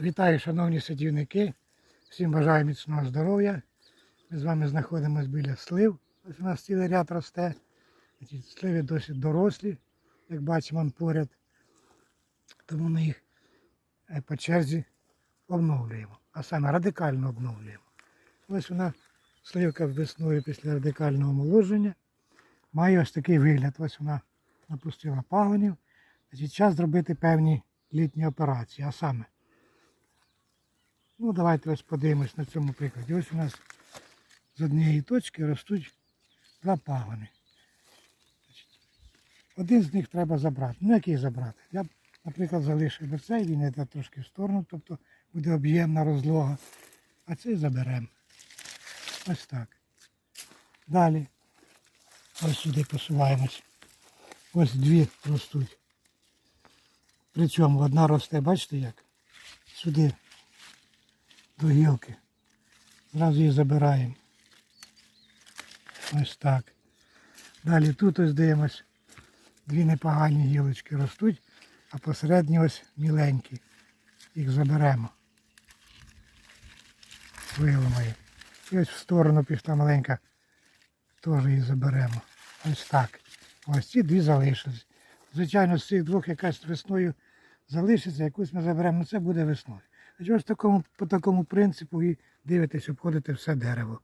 Вітаю, шановні садівники. Всім бажаю міцного здоров'я. Ми з вами знаходимося біля слив. Ось у нас цілий ряд росте. Сливи досить дорослі, як бачимо поряд. Тому ми їх е, по черзі обновлюємо. А саме радикально обновлюємо. Ось вона сливка весною після радикального омоложення. Має ось такий вигляд. Ось вона напустила пагонів. Час зробити певні літні операції. А саме Ну, давайте ось подивимось на цьому прикладі. Ось у нас з однієї точки ростуть два пагони. Один з них треба забрати. Ну, який забрати? Я наприклад, залишив би цей, він йде трошки в сторону, тобто буде об'ємна розлога. А цей заберемо. Ось так. Далі. Ось сюди посуваємось. Ось дві ростуть. Причому одна росте, бачите як? Сюди до гілки. Зразу її забираємо. Ось так. Далі тут ось дивимось. Дві непогані гілочки ростуть, а посередні ось міленькі. Їх заберемо. Їх. І ось в сторону пішла маленька. Теж її заберемо. Ось так. Ось ці дві залишились. Звичайно, з цих двох якась весною залишиться, якусь ми заберемо, ну це буде весною. Ось такому, по такому принципу і дивитесь, обходите все дерево.